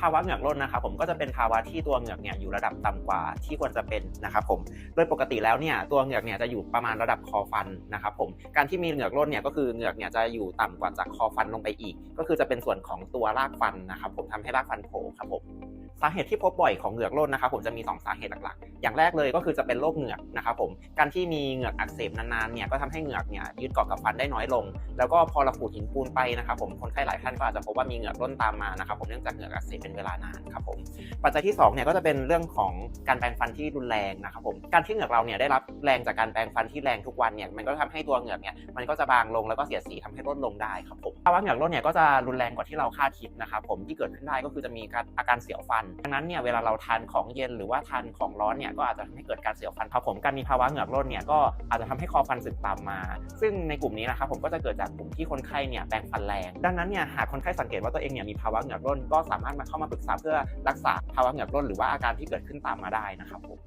ภาวะเหงือกร่นนะครับผมก็จะเป็นภาวะที่ตัวเหงือกเนี่ยอยู่ระดับต่ำกว่าที่ควรจะเป็นนะครับผมโดยปกติแล้วเนี่ยตัวเหงือกเนี่ยจะอยู่ประมาณระดับคอฟันนะครับผมการที่มีเหงือกร่นเนี่ยก็คือเหงือกเนี่ยจะอยู่ต่ำกว่าจากคอฟันลงไปอีก ก็คือจะเป็นส่วนของตัวรากฟันนะครับผมทำให้รากฟันโผล่ครับผม สาเหตุที่พบบ่อยของเหงือกร่นนะครับผมจะมี 2 สาเหตุหลักๆ อย่างแรกเลยก็คือจะเป็นโรคเหงือกนะครับผม การที่มีเหงือกอักเสบนานๆเนี่ยก็ทำให้เหงือกเนี่ยยึดเกาะกับฟันได้น้อยลง แล้วก็พอเราขูดหินปูนไปนะครับผมคนไข้หลายท่านก็อาจจะพบว่ามีเหงือกร่นตามมานะครับผมเนื่องจากเหงือกอักเสบเป็นเวลานานครับผมปัจจัยที่2เนี่ยก็จะเป็นเรื่องของการแปรงฟันที่รุนแรงนะครับผมการที่เหงือกเราเนี่ยได้รับแรงจากการแปรงฟันที่แรงทุกวันเนี่ยมันก็ทำให้ตัวเหงือกเนี่ยมันก็จะบางลงแล้วก็เสียสีทำให้ร่นลงได้ครับผมภาวะเหงือกร่นเนี่ยก็จะรุนแรงกว่าที่เราคาดคิดนะครับผมที่เกิดขึ้นได้ก็คือจะมีอาการเสียวฟันดังนั้นเนี่ยเวลาเราทานของเย็นหรือว่าทานของร้อนเนี่ยก็อาจจะทำให้เกิดการเสียวฟันครับผมการมีภาวะเหงือกร่นเนี่ยก็อาจจะทำให้คอฟันสึกตามมา ซึ่งในกลุ่มนี้นะครับผมก็จะเกิดจากกลุ่มที่คนไข้เนี่ยแปรงฟันแรง ดังนั้นเนี่ยหากคนไข้สังเกตว่าตัวเองเนี่ยมีภาวะเหงือกร่นก็สามารถมาเข้ามาปรึกษาเพื่อรักษาภาวะเหงือกร่นหรือว่าอาการที่เกิดขึ้นตามมาได้นะครับผม